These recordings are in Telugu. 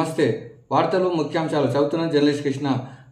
నమస్తే. వార్తలు ముఖ్యాంశాలు చదువుతున్న జర్నలిస్ట్ కృష్ణ.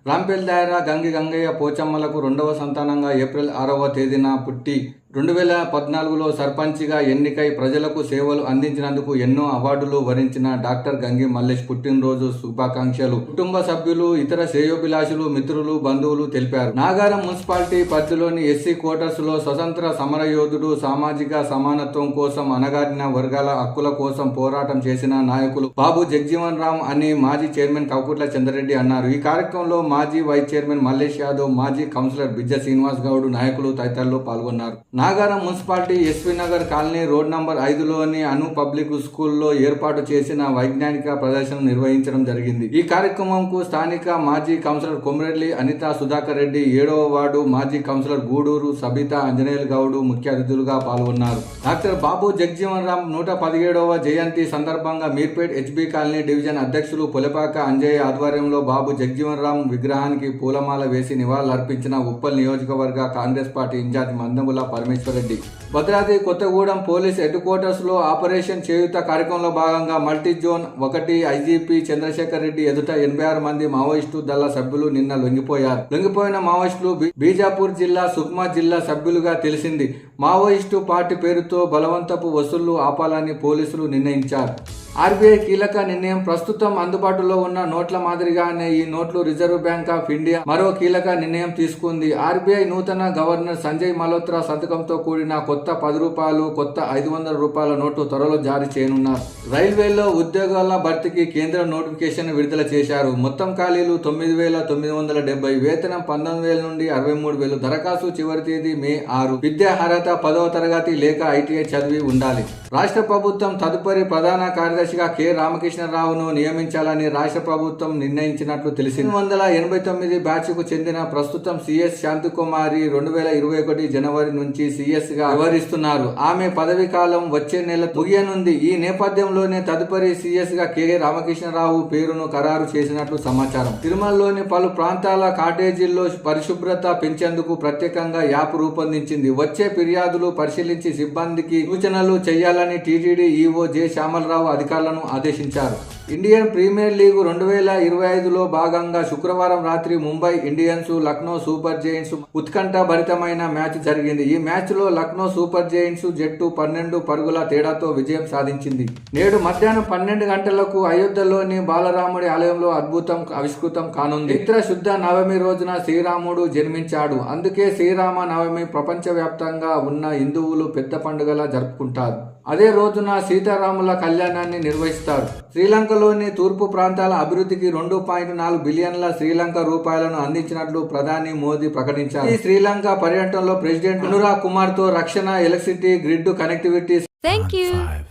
రాంపేల్ దాయరా గంగి గంగయ్య పోచమ్మలకు రెండవ సంతానంగా ఏప్రిల్ ఆరవ తేదీన పుట్టి రెండు వేల పద్నాలుగులో సర్పంచిగా ఎన్నికై ప్రజలకు సేవలు అందించినందుకు ఎన్నో అవార్డులు వరించిన డాక్టర్ గంగి మల్లేష్ పుట్టినరోజు శుభాకాంక్షలు. కుటుంబ సభ్యులు ఇతర శ్రేయోభిలాషులు మిత్రులు బంధువులు తెలిపారు. నాగారం మున్సిపాలిటీ పరిధిలోని ఎస్సీ క్వార్టర్స్లో స్వతంత్ర సమరయోధుడు సామాజిక సమానత్వం కోసం అణగారిన వర్గాల హక్కుల కోసం పోరాటం చేసిన నాయకులు బాబు జగ్జీవన్ రామ్ అని మాజీ చైర్మన్ కౌకుట్ల చంద్రరెడ్డి అన్నారు. ఈ కార్యక్రమంలో మాజీ వైస్ చైర్మన్ మల్లేష్ యాదవ్ మాజీ కౌన్సిలర్ బిజ్జ శ్రీనివాస్ గౌడ్ నాయకులు తదితరులు పాల్గొన్నారు. Nagaram municipality SV Nagar colony road number ఐదులోని Anu public స్కూల్లో ఏర్పాటు చేసిన వైజ్ఞానిక ప్రదర్శన నిర్వహించడం జరిగింది. ఈ కార్యక్రమంకు స్థానిక మాజీ కౌన్సిలర్ కొమరెడ్లి అనిత సుధాకర్ రెడ్డి ఏడవ వార్డు మాజీ కౌన్సిలర్ గూడూరు సబితా అంజనేయులు గౌడు ముఖ్య అతిథులుగా పాల్గొన్నారు. డాక్టర్ బాబు జగ్జీవన్ రామ్ నూట పదిహేడవ జయంతి సందర్భంగా మీర్పేట్ హెచ్బి కాలనీ డివిజన్ అధ్యక్షులు పులపాక అంజయ్ ఆధ్వర్యంలో బాబు జగ్జీవన్ రామ్ విగ్రహానికి పూలమాల వేసి నివాళులర్పించిన ఉప్పల్ నియోజకవర్గ Congress party in-charge Mandamula Parameshwar Reddy Bhadradri Kothagudem police head క్వార్టర్స్లో ఆపరేషన్ చేయుత కార్యక్రమంలో భాగంగా మల్టీ జోన్ ఒకటి ఐజీపీ చంద్రశేఖర్ రెడ్డి ఎదుట ఎనభై ఆరు మంది మావోయిస్టు దళ సభ్యులు నిన్న లొంగిపోయారు. లొంగిపోయిన మావోయిస్టులు బీజాపూర్ జిల్లా సుక్మా జిల్లా సభ్యులుగా తెలిసింది. మావోయిస్టు పార్టీ పేరుతో బలవంతపు వసూళ్ళు ఆపాలని పోలీసులు నిర్ణయించారు. ఆర్బీఐ కీలక నిర్ణయం ప్రస్తుతం అందుబాటులో ఉన్న నోట్ల మాదిరిగానే ఈ నోట్లు రిజర్వ్ బ్యాంక్ ఆఫ్ ఇండియా మరో కీలక నిర్ణయం తీసుకుంది. ఆర్బీఐ నూతన గవర్నర్ సంజయ్ మల్హోత్రా సంతకంతో కూడిన కొత్త పది రూపాయలు కొత్త ఐదు వందల రూపాయల నోటు త్వరలో జారీ చేయనున్నారు. రైల్వేలో ఉద్యోగాల భర్తీకి కేంద్ర నోటిఫికేషన్ విడుదల చేశారు. మొత్తం ఖాళీలు తొమ్మిది వేల తొమ్మిది వందల డెబ్బై వేతనం పంతొమ్మిది వేల నుండి అరవై మూడు వేలు దరఖాస్తు చివరి తేదీ మే ఆరు. విద్యా అర్హత పదవ తరగతి లేక ఐటీఐ చదివి ఉండాలి. రాష్ట్ర ప్రభుత్వం తదుపరి ప్రధాన కార్యదర్శిగా కె. రామకృష్ణరావును నియమించాలని రాష్ట్ర ప్రభుత్వం నిర్ణయించినట్లు తెలిసింది. వందల ఎనభై తొమ్మిది బ్యాచ్కు చెందిన ప్రస్తుతం సిఎస్ శాంతికుమారి రెండు వేల ఇరవై ఒకటి జనవరి నుంచి సిఎస్గా వ్యవహరిస్తున్నారు. ఆమె పదవి కాలం వచ్చే నెల ముగియనుంది. ఈ నేపథ్యంలోనే తదుపరి సిఎస్గా కె. రామకృష్ణరావు పేరును ఖరారు చేసినట్లు సమాచారం. తిరుమలలోని పలు ప్రాంతాల కాటేజీల్లో పరిశుభ్రత పెంచేందుకు ప్రత్యేకంగా యాప్ రూపొందించింది. వచ్చే ఫిర్యాదులు పరిశీలించి సిబ్బందికి సూచనలు చేయాలని టీటీడీ ఈవో జె. శ్యామలరావు అధికారులను ఆదేశించారు. ఇండియన్ ప్రీమియర్ లీగ్ రెండు వేల ఇరవై ఐదులో భాగంగా శుక్రవారం రాత్రి Mumbai Indians Lucknow super giants ఉత్కంఠ భరితమైన మ్యాచ్ జరిగింది. ఈ మ్యాచ్లో లక్నో సూపర్ జైంట్స్ జట్టు పన్నెండు పరుగుల తేడాతో విజయం సాధించింది. నేడు మధ్యాహ్నం పన్నెండు గంటలకు అయోధ్యలోని బాలరాముడి ఆలయంలో అద్భుతం ఆవిష్కృతం కానుంది. ఇతర శుద్ధ నవమి రోజున శ్రీరాముడు జన్మించాడు. అందుకే శ్రీరామ నవమి ప్రపంచవ్యాప్తంగా ఉన్న హిందువులు పెద్ద పండుగలా జరుపుకుంటారు. అదే రోజున సీతారాముల కళ్యాణాన్ని నిర్వహిస్తారు శ్రీలంకలోని తూర్పు ప్రాంతాల అభివృద్ధికి రెండు పాయింట్ నాలుగు బిలియన్ల శ్రీలంక రూపాయలను అందించినట్లు ప్రధాని మోదీ ప్రకటించారు. ఈ శ్రీలంక పర్యటనలో ప్రెసిడెంట్ అనురా కుమార్తో రక్షణ electricity grid connectivity Thank you. Five,